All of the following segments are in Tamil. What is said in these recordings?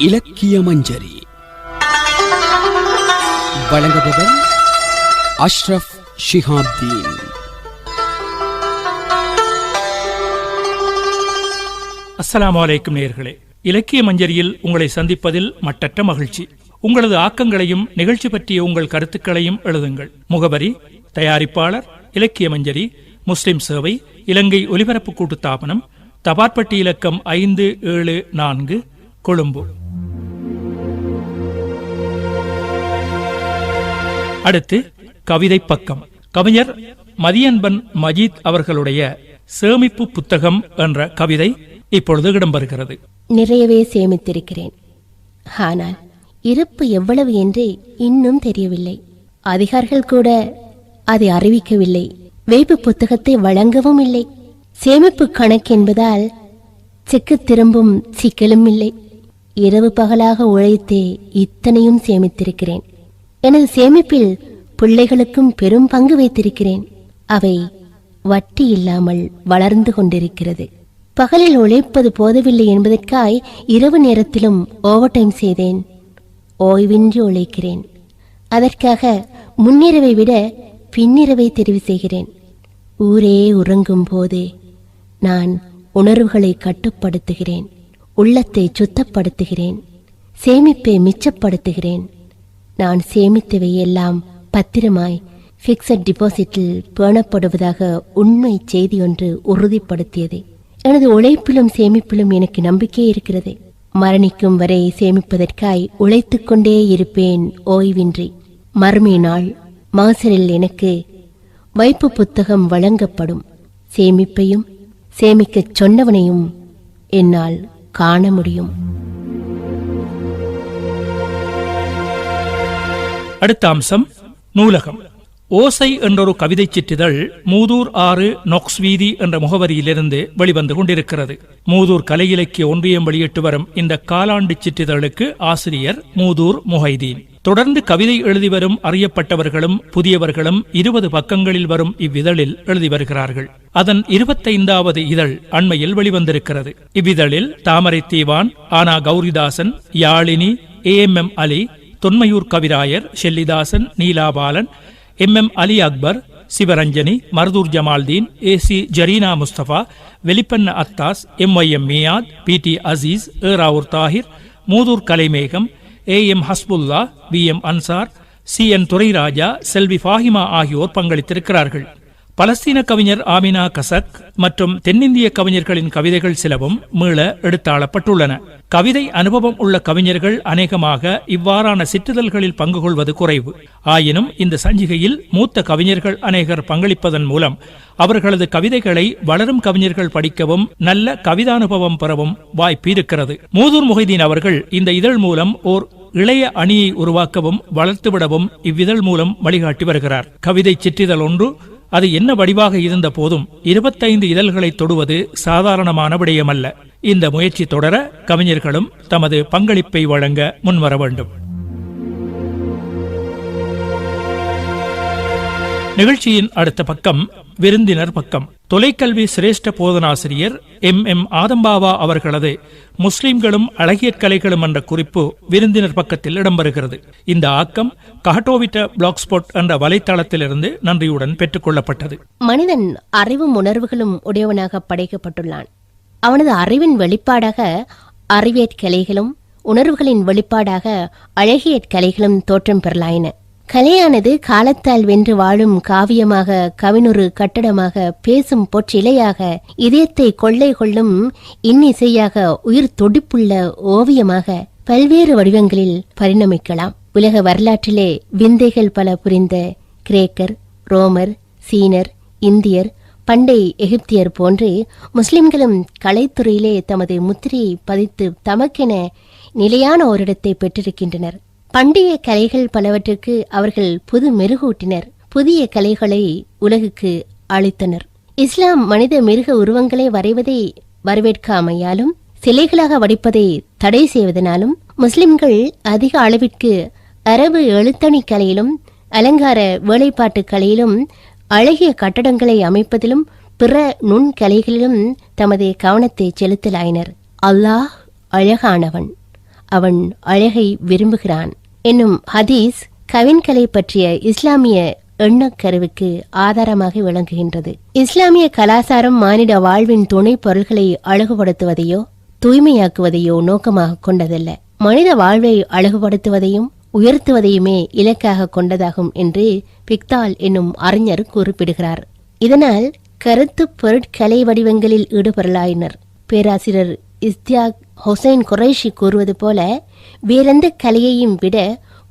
இலக்கிய மஞ்சரி. வழங்குபவர் அஷ்ரஃப் ஷிஹாப்தீன். அஸ்லாம் வலைக்கும் நேர்களே இலக்கிய மஞ்சரியில் உங்களை சந்திப்பதில் மட்டற்ற மகிழ்ச்சி. உங்களது ஆக்கங்களையும் நிகழ்ச்சி பற்றிய உங்கள் கருத்துக்களையும் எழுதுங்கள். முகவரி தயாரிப்பாளர் இலக்கிய மஞ்சரி முஸ்லிம் சேவை இலங்கை ஒலிபரப்பு கூட்டு தாபனம் தபாற்பட்டி இலக்கம் ஐந்து ஏழு நான்கு கொழும்பு. அடுத்து கவிதை பக்கம். கவிஞர் மதியன்பன் மஜீத் அவர்களுடைய சேமிப்பு புத்தகம் என்ற கவிதை இப்பொழுது இடம்பெறுகிறது. நிறையவே சேமித்திருக்கிறேன். ஆனால் இருப்பு எவ்வளவு என்று இன்னும் தெரியவில்லை. அதிகாரிகள் கூட அதை அறிவிக்கவில்லை. வேப்பு புத்தகத்தை வழங்கவும் இல்லை. சேமிப்பு கணக்கு என்பதால் செக்கு திரும்பும் சிக்கலும் இல்லை. இரவு பகலாக உழைத்தே இத்தனையும் சேமித்திருக்கிறேன். எனது சேமிப்பில் பிள்ளைகளுக்கும் பெரும் பங்கு வைத்திருக்கிறேன். அவை வட்டி இல்லாமல் வளர்ந்து கொண்டிருக்கிறது. பகலில் உழைப்பது போதவில்லை என்பதற்காய் இரவு நேரத்திலும் ஓவர் டைம் செய்தேன். ஓய்வின்றி உழைக்கிறேன். அதற்காக முன்னிரவை விட பின்னிரவை தெரிவு செய்கிறேன். ஊரே உறங்கும் போது நான் உணர்வுகளை கட்டுப்படுத்துகிறேன். உள்ளத்தை சுத்தப்படுத்துகிறேன். சேமிப்பை மிச்சப்படுத்துகிறேன். நான் சேமித்தவை எல்லாம் பத்திரமாய் பிக்சட் டிபாசிட்டில் பேணப்படுவதாக உண்மை செய்தி ஒன்று உறுதிப்படுத்தியது. எனது உழைப்பிலும் சேமிப்பிலும் எனக்கு நம்பிக்கை இருக்கிறது. மரணிக்கும் வரை சேமிப்பதற்காய் உழைத்துக் கொண்டே இருப்பேன் ஓய்வின்றி. மறுமை நாள் மாசரில் எனக்கு வைப்பு புத்தகம் வழங்கப்படும். சேமிப்பையும் சேமிக்கச் சொன்னவனையும் என்னால் காண முடியும். அடுத்த அம்சம் நூலகம். ஓசை என்றொரு கவிதை சிற்றிதழ் மூதூர் ஆறு நொக்ஸ் வீதி என்ற முகவரியிலிருந்து வெளிவந்து கொண்டிருக்கிறது. மூதூர் கலை இலக்கிய ஒன்றியம் வெளியிட்டு வரும் இந்த காலாண்டு சிற்றிதழுக்கு ஆசிரியர் மூதூர் முஹைதீன். தொடர்ந்து கவிதை எழுதி வரும் அறியப்பட்டவர்களும் புதியவர்களும் இருபது பக்கங்களில் வரும் இவ்விதழில் எழுதி வருகிறார்கள். அதன் இருபத்தைந்தாவது இதழ் அண்மையில் வெளிவந்திருக்கிறது. இவ்விதழில் தாமரை தீவான் ஆனா Gowrithasan Yazhini A M M Ali Thonmaiyur Kavirayar Shellythasan Neelabalan M. M. Ali Akbar Sivaranjani Maruthur Jamaldeen A. C. Zareena Mustafa வெளிப்பண்ண Athas M. Y. M. Miyath P. T. Azeez A. Rawoor Thahir Muthur Kalaimegam A. M. Hasbullah V M. Ansar C. N. Thurairaja செல்வி ஃபாஹிமா ஆகியோர் பங்களித்திருக்கிறார்கள். பலஸ்தீன கவிஞர் ஆமினா கசக் மற்றும் தென்னிந்திய கவிஞர்களின் கவிதைகள் சிலவும் மீள எடுத்தாளப்பட்டுள்ளன. கவிதை அனுபவம் உள்ள கவிஞர்கள் அநேகமாக இவ்வாறான சிற்றிதழ்களில் பங்கு கொள்வது குறைவு. ஆயினும் இந்த சஞ்சிகையில் மூத்த கவிஞர்கள் அநேகர் பங்களிப்பதன் மூலம் அவர்களது கவிதைகளை வளரும் கவிஞர்கள் படிக்கவும் நல்ல கவிதானுபவம் பெறவும் வாய்ப்பு இருக்கிறது. மூதூர் முகைதீன் அவர்கள் இந்த இதழ் மூலம் ஓர் இளைய அணியை உருவாக்கவும் வளர்த்துவிடவும் இவ்விதழ் மூலம் வழிகாட்டி வருகிறார். கவிதை சிற்றிதழ் ஒன்று அது என்ன வடிவாக இருந்த போதும் இருபத்தைந்து இதழ்களை தொடுவது சாதாரணமான விடயமல்ல இந்த முயற்சி தொடர கவிஞர்களும் தமது பங்களிப்பை வழங்க முன்வர வேண்டும். நிகழ்ச்சியின் அடுத்த பக்கம் விருந்தினர் பக்கம். தொலைக்கல்வி சிரேஷ்ட போதனாசிரியர் எம். எம். ஆதம்பாவா அவர்களது முஸ்லிம்களும் அழகிய கலைகளும் என்ற குறிப்பு விருந்தினர் பக்கத்தில் இடம்பெறுகிறது. இந்த ஆக்கம் கஹட்டோவிட்ட பிளாக்ஸ்பாட் என்ற வலைத்தளத்திலிருந்து நன்றியுடன் பெற்றுக்கொள்ளப்பட்டது. மனிதன் அறிவும் உணர்வுகளும் உடையவனாக படைக்கப்பட்டுள்ளான். அவனது அறிவின் வெளிப்பாடாக அறிவியற் கலைகளும் உணர்வுகளின் வெளிப்பாடாக அழகிய கலைகளும் தோற்றம் பெறலாயின. கலையானது காலத்தால் வென்று வாழும் காவியமாக கவினொரு கட்டடமாக பேசும் பொற்றிலையாக இதயத்தை கொள்ளை கொள்ளும் இன்னிசையாக உயிர் தொடிப்புள்ள ஓவியமாக பல்வேறு வடிவங்களில் பரிணமிக்கலாம். உலக வரலாற்றிலே விந்தைகள் பல புரிந்த கிரேக்கர் ரோமர் சீனர் இந்தியர் பண்டை எகிப்தியர் போன்று முஸ்லிம்களும் கலைத்துறையிலே தமது முத்திரையை பதித்து தமக்கென நிலையான ஓரிடத்தை பெற்றிருக்கின்றனர். பண்டைய கலைகள் பலவற்றுக்கு அவர்கள் புது மெருகூட்டினர். புதிய கலைகளை உலகுக்கு அளித்தனர். இஸ்லாம் மனித மிருக உருவங்களை வரைவதை வரவேற்காமையாலும் சிலைகளாக வடிப்பதை தடை செய்வதனாலும் முஸ்லிம்கள் அதிக அளவிற்கு அரபு எழுத்தணி கலையிலும் அலங்கார வேலைப்பாட்டு கலையிலும் அழகிய கட்டடங்களை அமைப்பதிலும் பிற நுண்கலைகளிலும் தமது கவனத்தை செலுத்தலாயினர். அல்லாஹ் அழகானவன். அவன் அழகை விரும்புகிறான். என்னும் ஹதீஸ் கவின்கலை பற்றிய இஸ்லாமிய எண்ணக்கருவுக்கு ஆதாரமாக விளங்குகின்றது. இஸ்லாமிய கலாசாரம் மானிட வாழ்வின் துணை பொருள்களை அழகுபடுத்துவதையோ தூய்மையாக்குவதையோ நோக்கமாக கொண்டதல்ல. மனித வாழ்வை அழகுபடுத்துவதையும் உயர்த்துவதையுமே இலக்காக கொண்டதாகும் என்று பிக்தால் என்னும் அறிஞர் குறிப்பிடுகிறார். இதனால் கருத்து பொருட்கலை வடிவங்களில் ஈடுபடலாயினர். பேராசிரியர் இஸ்தியாக் ஹொசைன் குறைஷி கூறுவது போல வேறெந்த கலையையும் விட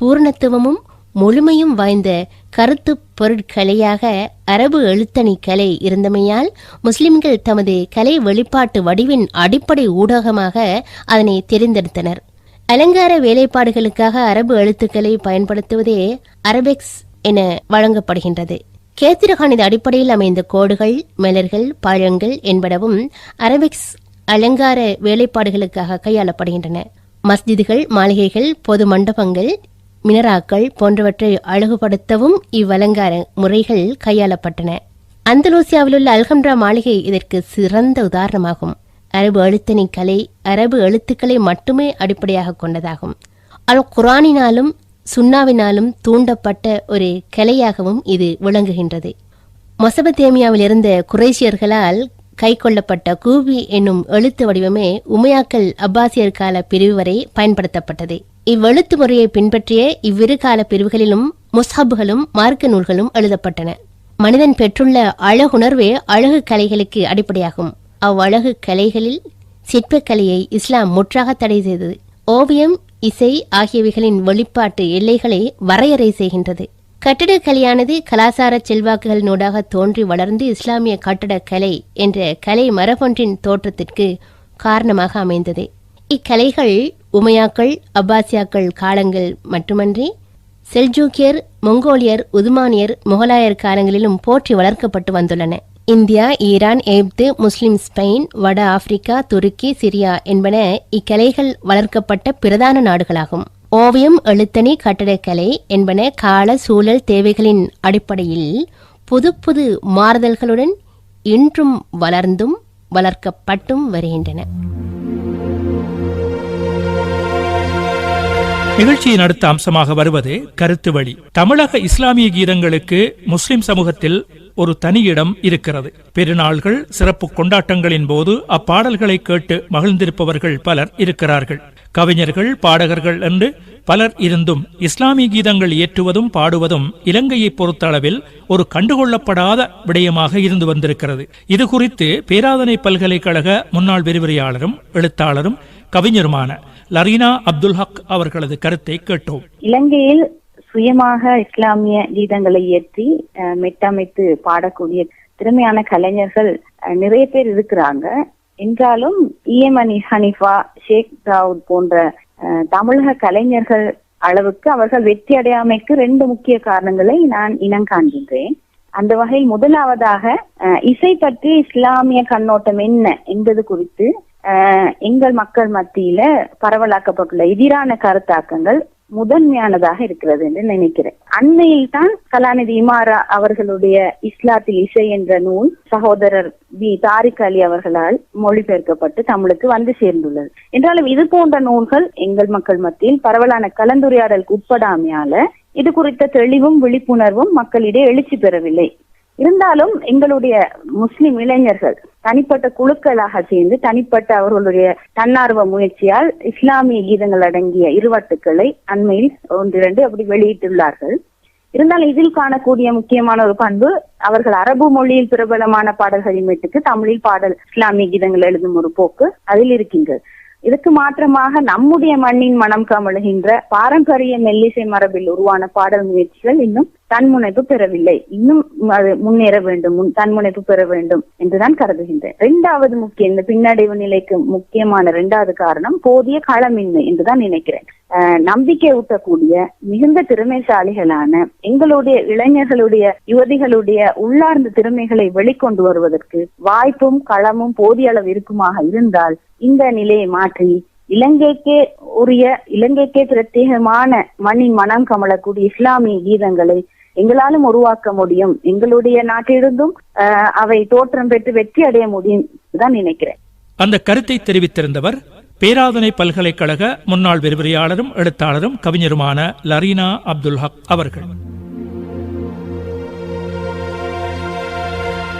பூரணத்துவமும் முழுமையும் வாய்ந்த கருத்து பொருட்கலையாக அரபு எழுத்தணி கலை இருந்தமையால் முஸ்லிம்கள் தமது கலை வெளிப்பாட்டு வடிவின் அடிப்படை ஊடகமாக அதனை தெரிந்தெடுத்தனர். அலங்கார வேலைப்பாடுகளுக்காக அரபு எழுத்துக்களை பயன்படுத்துவதே அரபெக்ஸ் என வழங்கப்படுகின்றது. கேத்திரகானித அடிப்படையில் அமைந்த கோடுகள் மலர்கள் பழங்கள் என்பனவும் அரபிக்ஸ் அலங்கார வேலைப்பாடுகளுக்காக கையாளப்படுகின்றன. மஸ்ஜிதுகள் மாளிகைகள் பொது மண்டபங்கள் மினராக்கள் போன்றவற்றை அழகுபடுத்தவும் இவ்வலங்கார முறைகள் கையாளப்பட்டன. அந்தலூசியாவிலுள்ள அல்ஹம்ரா மாளிகை இதற்கு சிறந்த உதாரணமாகும். அரபு எழுத்தணி கலை அரபு எழுத்துக்களை மட்டுமே அடிப்படையாக கொண்டதாகும். அல் குரானினாலும் சுண்ணாவினாலும் தூண்டப்பட்ட ஒரு கலையாகவும் இது விளங்குகின்றது. மொசபத்தேமியாவில் இருந்த குறைசியர்களால் கைக்கொள்ளப்பட்ட கூபி என்னும் எழுத்து வடிவமே உமையாக்கல் அப்பாசியர் கால பிரிவு வரை பயன்படுத்தப்பட்டது. இவ்வெழுத்து முறையை பின்பற்றிய இவ்விரு கால பிரிவுகளிலும் முஸ்ஹபுகளும் மார்க்க நூல்களும் எழுதப்பட்டன. மனிதன் பெற்றுள்ள அழகுணர்வே அழகு கலைகளுக்கு அடிப்படையாகும். அவ்வழகு கலைகளில் சிற்பக்கலையை இஸ்லாம் முற்றாக தடை செய்தது. ஓவியம் இசை ஆகியவைகளின் வெளிப்பாட்டு எல்லைகளை வரையறை செய்கின்றது. கட்டிடக்கலையானது கலாசார செல்வாக்குகளினூடாக தோன்றி வளர்ந்து இஸ்லாமிய கட்டடக்கலை என்ற கலை மரபொன்றின் தோற்றத்திற்கு காரணமாக அமைந்தது. இக்கலைகள் உமையாக்கள் அப்பாசியாக்கள் காலங்கள் மட்டுமன்றி செல்ஜூக்கியர் மொங்கோலியர் உதுமானியர் முகலாயர் காலங்களிலும் போற்றி வளர்க்கப்பட்டு வந்துள்ளன. India Iran Egypt Muslim Spain வட ஆப்பிரிக்கா துருக்கி சிரியா என்பன இக்கலைகள் வளர்க்கப்பட்ட பிரதான நாடுகளாகும். ஓவியம் எழுத்தணி கட்டடக்கலை என்பன கால சூழல் தேவைகளின் அடிப்படையில் புது புது மாறுதல்களுடன் இன்றும் வளர்ந்தும் வளர்க்கப்பட்டும் வருகின்றன. நிகழ்ச்சியின் அடுத்த அம்சமாக வருவது கருத்து வழி. தமிழக இஸ்லாமிய கீதங்களுக்கு முஸ்லிம் சமூகத்தில் ஒரு தனி இடம் இருக்கிறது. பெருநாள்கள் சிறப்பு கொண்டாட்டங்களின் போது அப்பாடல்களை கேட்டு மகிழ்ந்திருப்பவர்கள் பலர் இருக்கிறார்கள். கவிஞர்கள் பாடகர்கள் என்று பலர் இருந்தும் இஸ்லாமிய கீதங்கள் இயற்றுவதும் பாடுவதும் இலங்கையை பொறுத்தளவில் ஒரு கண்டுகொள்ளப்படாத விடயமாக இருந்து வந்திருக்கிறது. இது குறித்து பேராதனை பல்கலைக்கழக முன்னாள் விரிவுரையாளரும் எழுத்தாளரும் கவிஞருமான லரீனா அப்துல் ஹக் அவர்களது கருத்தை கேட்டோம். இலங்கையில் சுயமாக இஸ்லாமிய கீதங்களை இயற்றி மெட்டமைத்து பாடக்கூடிய திறமையான கலைஞர்கள் அஹ், நிறைய பேர் இருக்கிறாங்க. என்றாலும் இஎம்அனி ஹனிஃபா ஷேக் தாவூத் போன்ற தமிழக கலைஞர்கள் அளவுக்கு அவர்கள் வெற்றி அடையாமைக்கு ரெண்டு முக்கிய காரணங்களை நான் இனம் காண்கின்றேன். அந்த வகையில் முதலாவதாக இசை பற்றி இஸ்லாமிய கண்ணோட்டம் என்ன என்பது குறித்து எங்கள் மக்கள் மத்தியில பரவலாக்கப்பட்டுள்ள எதிரான கருத்தாக்கங்கள் முதன்மையானதாக இருக்கிறது என்று நினைக்கிறேன். அண்மையில் தான் கலாநிதி இமாரா அவர்களுடைய இஸ்லாத்தில் இசை என்ற நூல் சகோதரர் பி. தாரிக் அலி அவர்களால் மொழிபெயர்க்கப்பட்டு தமிழுக்கு வந்து சேர்ந்துள்ளது. என்றாலும் இது போன்ற நூல்கள் எங்கள் மக்கள் மத்தியில் பரவலான கலந்துரையாடலுக்கு உட்படாமையால இது குறித்த தெளிவும் விழிப்புணர்வும் மக்களிடையே எழுச்சி பெறவில்லை. இருந்தாலும் எங்களுடைய முஸ்லிம் இளைஞர்கள் தனிப்பட்ட குழுக்களாக சேர்ந்து தனிப்பட்ட அவர்களுடைய தன்னார்வ முயற்சியால் இஸ்லாமிய கீதங்கள் அடங்கிய இருவட்டுக்களை அண்மையில் ஒன்றிரண்டு அப்படி வெளியிட்டுள்ளார்கள். இருந்தாலும் இதில் காணக்கூடிய முக்கியமான ஒரு பண்பு அவர்கள் அரபு மொழியில் பிரபலமான பாடல்களின் மீட்டுக்கு தமிழில் பாடல் இஸ்லாமிய கீதங்கள் எழுதும் ஒரு போக்கு அதில் இருக்கின்றது. இதுக்கு மாற்றமாக நம்முடைய மண்ணின் மனம் கமழுகின்ற பாரம்பரிய மெல்லிசை மரபில் உருவான பாடல் முயற்சிகள் இன்னும் தன்முனைப்பு பெறவில்லை. இன்னும் அது முன்னேற வேண்டும் முன் தன்முனைப்பு பெற வேண்டும் என்றுதான் கருதுகின்றேன். இரண்டாவது முக்கிய இந்த பின்னடைவு நிலைக்கு முக்கியமான இரண்டாவது காரணம் போதிய களமின்மை என்றுதான் நினைக்கிறேன். நம்பிக்கை ஊட்டக்கூடிய மிகுந்த திறமைசாலிகளான எங்களுடைய இளைஞர்களுடைய யுவதிகளுடைய உள்ளார்ந்த திறமைகளை வெளிக்கொண்டு வருவதற்கு வாய்ப்பும் களமும் போதிய அளவு இருக்குமாக இருந்தால் இந்த நிலையை மாற்றி இலங்கைக்கே உரிய இலங்கைக்கே பிரத்யேகமான மண்ணின் மனம் கமலக்கூடிய இஸ்லாமிய கீதங்களை எங்களாலும் உருவாக்க முடியும். எங்களுடைய நாட்டிலிருந்தும் அவை தோற்றம் பெற்று வெற்றி அடைய முடியும் தான் நினைக்கிறேன். அந்த கருத்தை தெரிவித்திருந்தவர் பேராதனை பல்கலைக்கழக முன்னாள் விரிவுரையாளரும் எழுத்தாளரும் கவிஞருமான லரீனா அப்துல் ஹக் அவர்கள்.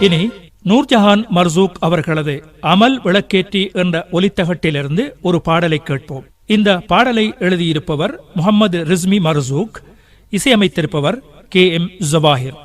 இனி நூர்ஜஹான் மர்சூக் அவர்களது அமல் விளக்கேற்றி என்ற ஒலித்தகட்டிலிருந்து ஒரு பாடலை கேட்போம். இந்த பாடலை எழுதியிருப்பவர் முகமது ரிஸ்மி மர்சூக் இசையமைத்திருப்பவர் கே எம் ஜவாஹிர்.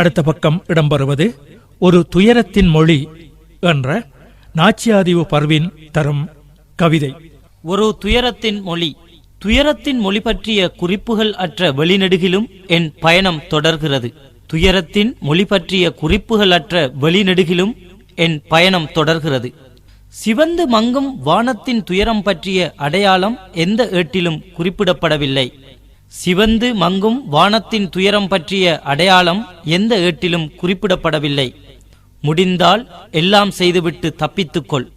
அடுத்த பக்கம் இடம்பெறுவது ஒரு துயரத்தின் மொழி என்ற நாச்சியாதீவு பர்வின் தரும் கவிதை. ஒரு துயரத்தின் மொழி. துயரத்தின் மொழி பற்றிய குறிப்புகள் அற்ற வெளிநெடுகிலும் என் பயணம் தொடர்கிறது. துயரத்தின் மொழி பற்றிய குறிப்புகள் அற்ற வெளிநெடுகிலும் என் பயணம் தொடர்கிறது. சிவந்து மங்கும் வானத்தின் துயரம் பற்றிய அடையாளம் எந்த ஏட்டிலும் குறிப்பிடப்படவில்லை. சிவந்து மங்கும் வானத்தின் துயரம் பற்றிய அடையாளம் எந்த ஏட்டிலும் குறிப்பிடப்படவில்லை. முடிந்தால் எல்லாம் செய்துவிட்டு தப்பித்துக்கொள்.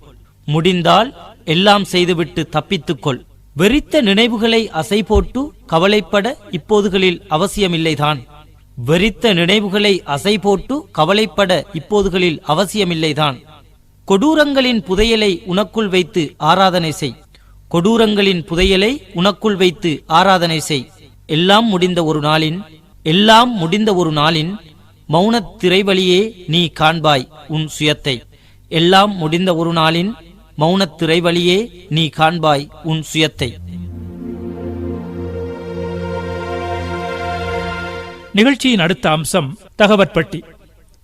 முடிந்தால் எல்லாம் செய்துவிட்டு தப்பித்துக்கொள். வெறித்த நினைவுகளை அசை போட்டு கவலைப்பட இப்போதுகளில் அவசியமில்லைதான். வெறித்த நினைவுகளை அசை போட்டு கவலைப்பட இப்போதுகளில் அவசியமில்லைதான். கொடூரங்களின் புதையலை உனக்குள் வைத்து ஆராதனை செய். கொடூரங்களின் புதையலை உனக்குள் வைத்து ஆராதனை செய். எல்லாம் முடிந்த ஒரு நாளின் எல்லாம் முடிந்த ஒரு நாளின் மௌனத் திரைவழியே நீ காண்பாய் உன் சுயத்தை. எல்லாம் முடிந்த ஒரு நாளின் மௌனத் திரைவழியே நீ காண்பாய் உன் சுயத்தை. நிகழ்ச்சியின் அடுத்த அம்சம் தகவற்பட்டி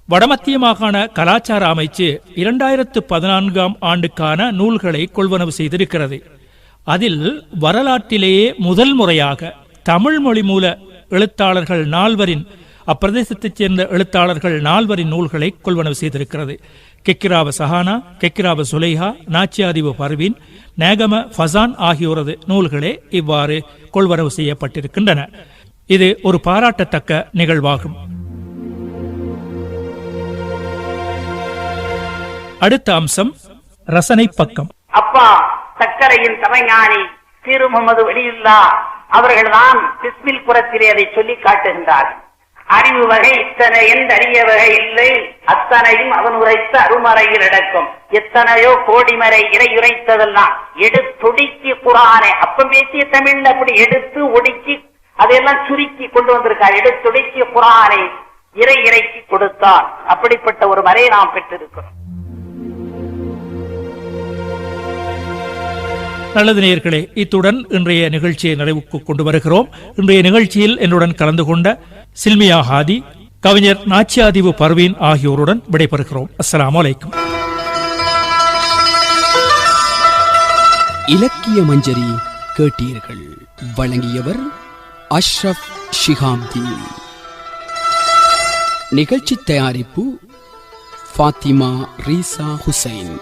வடமத்திய மாகாண கலாச்சார அமைச்சு இரண்டாயிரத்து பதினான்காம் ஆண்டுக்கான நூல்களை கொள்வனவு செய்திருக்கிறது. அதில் வரலாற்றிலேயே முதல் முறையாக தமிழ் மொழி மூல எழுத்தாளர்கள் நால்வரின் அப்பிரதேசத்தைச் சேர்ந்த எழுத்தாளர்கள் நால்வரின் நூல்களை கொள்வனவு செய்திருக்கிறது. கெக்கிராவ சஹானா கெக்கிராவ சுலைஹா நாச்சியாதிவு பர்வீன் நேகம ஃபசான் ஆகியோரது நூல்களே இவ்வாறு கொள்வரவு செய்யப்பட்டிருக்கின்றன. இது ஒரு பாராட்டத்தக்க நிகழ்வாகும். அடுத்த அம்சம் ரசனை பக்கம். அப்பா சக்கரையின் தலைஞானி திரு முகமது வலியுல்லா அவர்கள்தான் பிஸ்மில் புறத்திலே அதை சொல்லி காட்டுகின்றார். அறிவு வகை இத்தனை எந்த அறிய வகை இல்லை. அத்தனையும் அவன் உரைத்த அருமறையில் அடக்கும். எத்தனையோ கோடிமறை இறை உரைத்ததெல்லாம் எடுத்துடிக்கி குரானே. அப்பம் பேசிய தமிழ்ல அப்படி எடுத்து ஒடுக்கி அதையெல்லாம் சுருக்கி கொண்டு வந்திருக்கார். எடுத்துடிக்கி குரானை இறை இறைக்கு கொடுத்தான். அப்படிப்பட்ட ஒரு மறையை நாம் பெற்றிருக்கிறோம். நல்லது நேயர்களே இத்துடன் இன்றைய நிகழ்ச்சியை நிறைவுக்கு கொண்டு வருகிறோம். இன்றைய நிகழ்ச்சியில் என்னுடன் கலந்து கொண்ட சில்மியா ஹாதி கவிஞர் நாச்சியாதிவு பர்வீன் ஆகியோருடன் விடைபெறுகிறோம். அஸ்லாம் அலைக்கும். இலக்கிய மஞ்சரி கேட்டீர்கள். வழங்கியவர் அஷ்ரப் ஷிகாம்தி நிகழ்ச்சி தயாரிப்பு ஃபாத்திமா ரீசா ஹுசைன்.